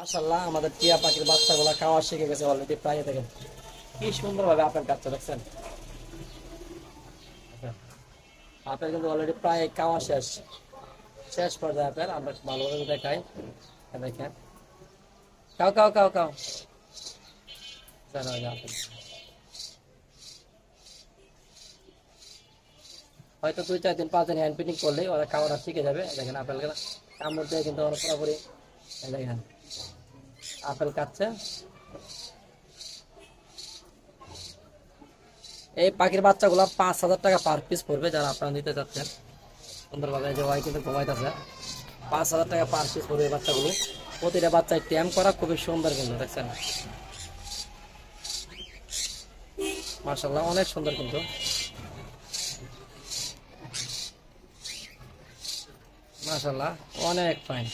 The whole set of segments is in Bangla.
মাশাল্লাহ আমাদের টিয়া পাখির বাচ্চাগুলো খাওয়া শিখে গেছে অলরেডি প্রায় কি সুন্দর ভাবে আপেল দেখছেন? কিন্তু অলরেডি প্রায় খাওয়া শেষ। শেষ পর্যায়ে আমরা ভালোভাবে দেখাই। দেখেন। হয়তো দুই, চার দিন, পাঁচ দিন হ্যান্ড পিটিং করলেই ওরা খাওয়াটা শিখে যাবে। দেখেন আপেল কামড় দিয়ে কিন্তু ওরা পুরোপুরি দেখেন। আপেল কাটছে। এই পাখির বাচ্চাগুলো পাঁচ হাজার টাকা পার পিস পড়বে যারা আপনারা নিতে চাচ্ছেন। সুন্দরভাবে যে ওয়াই কিন্তু ঘুমাইতেছে। পাঁচ হাজার টাকা পার পিস পড়বে এই বাচ্চাগুলো। প্রতিটা বাচ্চায় ট্যাম করা খুবই সুন্দর কিন্তু, দেখছেন? মার্শাল্লাহ অনেক সুন্দর কিন্তু। মার্শাল্লাহ অনেক ফাইন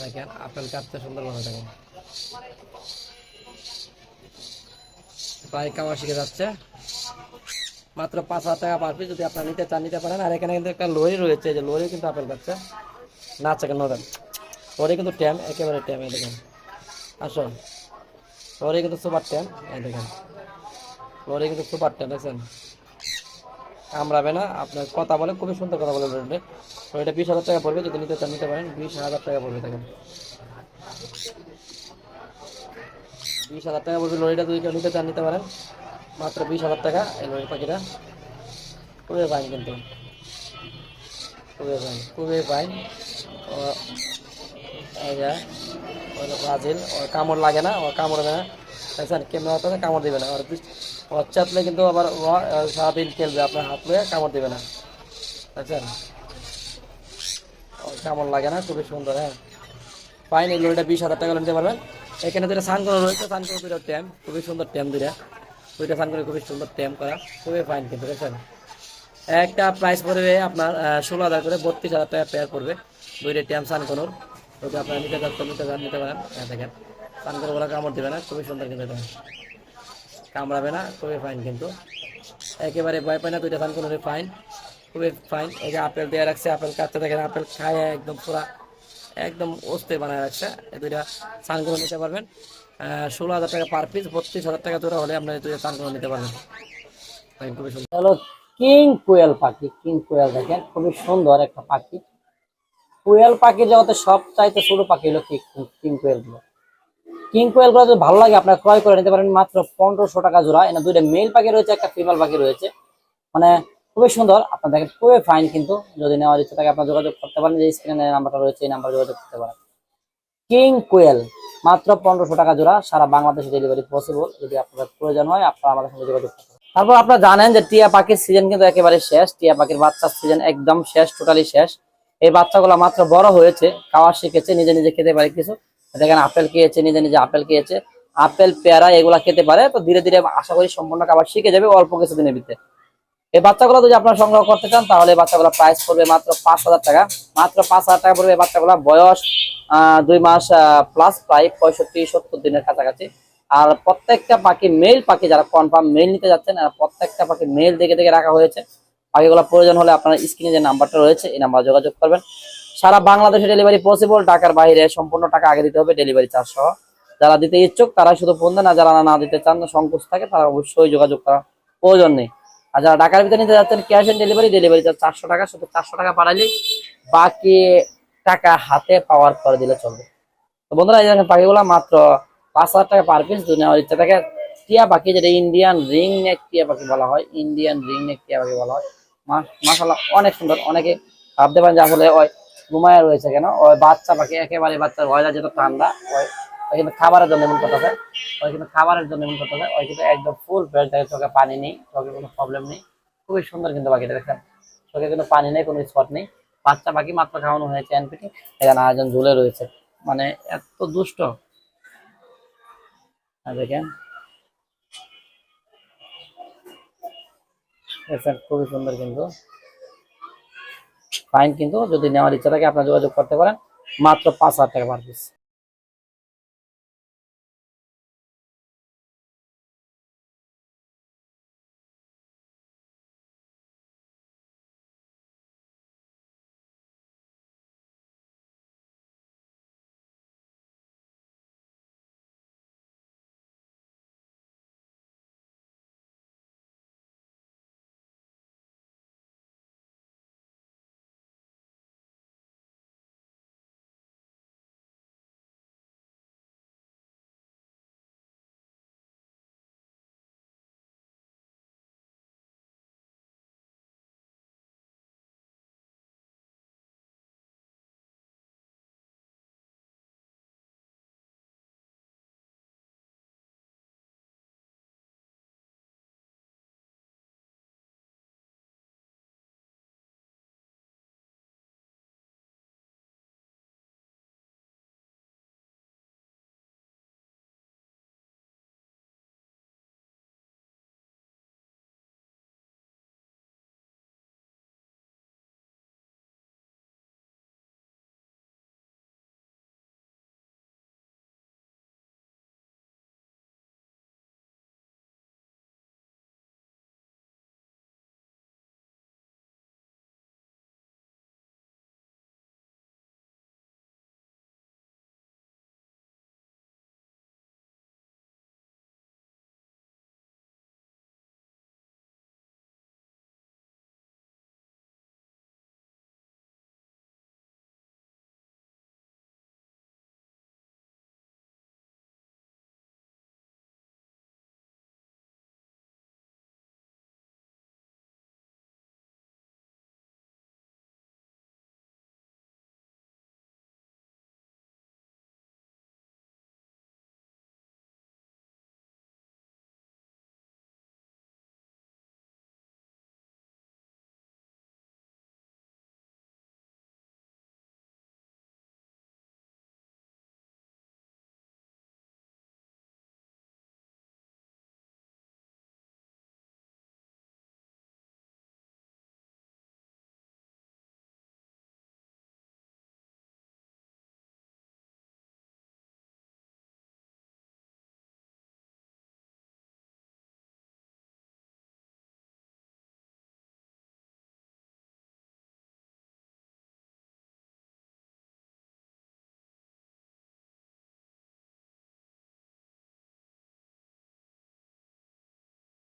দেখেন, আপেল কাটতে সুন্দরভাবে দেখেন। প্রায় কামা শিখে যাচ্ছে। মাত্র পাঁচ হাজার টাকা পার পিস যদি আপনারা নিতে চান, নিতে পারেন। আর এখানে কিন্তু একটা লরি রয়েছে যে লরি কিন্তু আপেল কাটছে। না চাকেন নরেন লরি কিন্তু ট্যাম, একেবারে ট্যাম, এই দেখেন। আসুন। লরি কিন্তু সুপার ট্যাম, এই দেখেন। লরি কিন্তু সুপার ট্যাম, দেখছেন? কামড়াবে না। আপনার কথা বলে, খুবই সুন্দর কথা বলে লরিটা তো এটা বিশ হাজার টাকা পড়বে, যদি নিতে চান নিতে পারেন। বিশ হাজার টাকা পড়বে, দেখেন। বিশ হাজার টাকা পড়বে লরিটা, যদি কেউ নিতে চান নিতে পারেন। মাত্র বিশ হাজার টাকা এই লরি পাখিটা। খুবই ফাইন কিন্তু। খুবই ফাইন খুবই ফাইন ব্রাজিল, ওর কামড় লাগে না, ওর কামড়বে না। দেখছেন কামড় দেবে না। ওর চাপলে কিন্তু আবার সারাদিন খেলবে, আপনার হাত লয়ে কামড় দেবে না। দেখছেন ওর কামড় লাগে না, খুবই সুন্দর হ্যাঁ। ফাইন এই লরিটা বিশ হাজার টাকা নিতে পারবেন। এখানে দুটো সান রয়েছে সান করে দুটো ট্যাম খুবই সুন্দর ট্যাম দুইটা। দুইটা সান করে খুবই সুন্দর ট্যাম করা, খুবই ফাইন কিন্তু দেখছেন একটা প্রাইস পড়বে আপনার ষোলো হাজার করে বত্রিশ হাজার টাকা পেয়ার পড়বে। দুইটা ট্যাম সান কোনোর যদি আপনারা নিতে চান নিতে নিতে পারেন। হ্যাঁ দেখেন। সান করে ওরা কামড় দেবে না, খুবই সুন্দর কিন্তু কামড়াবে না, খুবই ফাইন কিন্তু। একেবারে ভয় পায় না, দুইটা সান কোনোর ফাইন খুবই ফাইন এই যে আপেল দেওয়া রাখছে, আপেল কাটতে দেখেন আপেল খায় একদম পুরা, একদম অস্থির বানায় রাখছে। এই দুইটা সানগুলো নিতে পারবেন। ষোলো হাজার টাকা পার পিস বত্রিশ হাজার টাকা তোরা হলে আপনার দুইটা সানগুলো নিতে পারবেন। খুবই সুন্দর। কিং কোয়েল পাখি কিং কোয়েল দেখেন, খুবই সুন্দর একটা পাখি। কোয়েল পাখি জগতে সব চাইতে ছোট পাখি হলো কিং কোয়েলগুলো। কিং কোয়েলগুলো যদি ভালো লাগে, আপনারা ক্রয় করে নিতে পারেন। মাত্র পনেরোশো টাকা জোড়া। এখানে দুইটা মেল পাখি রয়েছে, একটা ফিমেল পাখি রয়েছে। মানে খুবই সুন্দর। আপনার দেখেন খুবই ফাইন কিন্তু। যদি নেওয়ার ইচ্ছা থাকে, আপনার যোগাযোগ করতে পারেন। যে স্ক্রিনে নাম্বারটা রয়েছে, এই নাম্বারে যোগাযোগ করতে পারেন। কিং কোয়েল মাত্র পনেরোশো টাকা জোড়া। সারা বাংলাদেশে ডেলিভারি পসিবল যদি আপনাদের প্রয়োজন হয়, আপনারা আমাদের সঙ্গে যোগাযোগ করতে তারপর আপনারা জানেন যে টিয়া পাখির সিজন কিন্তু একেবারে শেষ। টিয়া পাখির বাচ্চার সিজন একদম শেষ টোটালি শেষ। এই বাচ্চাগুলো মাত্র বড় হয়েছে, খাওয়া শিখেছে, নিজে নিজে খেতে পারে কিছু। দেখেন আপেল খেয়েছে, নিজে নিজে আপেল খেয়েছে। আপেল, পেয়ারা এগুলা খেতে পারে, তো ধীরে ধীরে আশা করি সম্পূর্ণ খাবার শিখে যাবে অল্প কিছু দিনের ভিতরে। এই বাচ্চাগুলো যদি আপনারা সংগ্রহ করতে চান, তাহলে বাচ্চাগুলো প্রাইস পড়বে মাত্র পাঁচ হাজার টাকা। মাত্র পাঁচ হাজার টাকা পড়বে বাচ্চাগুলো। বয়স দুই মাস প্লাস প্রায় পঁয়ষট্টি, সত্তর দিনের কাছাকাছি। আর প্রত্যেকটা পাখি মেল পাখি, যারা কনফার্ম মেল নিতে যাচ্ছেন, আর প্রত্যেকটা পাখি মেল দেখে দেখে রাখা হয়েছে। পাখিগুলো প্রয়োজন হলে আপনার স্ক্রিনে যে নাম্বারটা রয়েছে, এই নাম্বার যোগাযোগ করবেন। সারা বাংলাদেশে ডেলিভারি পসিবল ঢাকার বাইরে সম্পূর্ণ টাকা আগে দিতে হবে ডেলিভারি চার্জ সহ। যারা দিতে ইচ্ছুক তারা শুধু ফোন দেন যারা না দিতে চান, সংকোচ থাকে, তারা অবশ্যই যোগাযোগ করা প্রয়োজন নেই। আর যারা ঢাকার ভিতরে নিতে যাচ্ছেন cash on delivery delivery charge চারশো টাকা, শুধু চারশো টাকা পাঠালেই বাকি টাকা হাতে পাওয়ার পরে দিলে চলবে। তো বন্ধুরা, এই পাখিগুলো, মাত্র পাঁচ হাজার টাকা পার পিস নেওয়ার ইচ্ছা থাকে। টিয়া পাখি, যেটা ইন্ডিয়ান রিং নেক টিয়া পাখি বলা হয় ইন্ডিয়ান রিং নেক টিয়া পাখি বলা হয়। মাসাল্লাহ অনেক সুন্দর। অনেকে ভাবতে পারেন যে আসলে ঘুমায় রয়েছে কেন? ওই বাচ্চা পাখি একেবারে বাচ্চা ওয়েদার যেটা ঠান্ডা, ওই কিন্তু খাবারের জন্য এমন করতেছে ওই কিন্তু খাবারের জন্য এমন করতেছে ওই কিন্তু একদম ফুল ফ্রেশ থাকে চোখে পানি নেই, চোখে কোনো প্রবলেম নেই। খুবই সুন্দর কিন্তু পাখিটা দেখেন। চোখে কিন্তু পানি নেই, কোনো স্পট নেই। বাচ্চা পাখি মাত্র খাওয়ানো হয়েছে এনপিটি এখানে আরেকজন ঝুলে রয়েছে। মানে এত দুষ্ট। দেখেন, খুবই সুন্দর কিন্তু। ফাইন কিন্তু যদি নেওয়ার ইচ্ছা থাকে, আপনার যোগাযোগ করতে পারেন। মাত্র পাঁচ হাজার টাকা পার পিস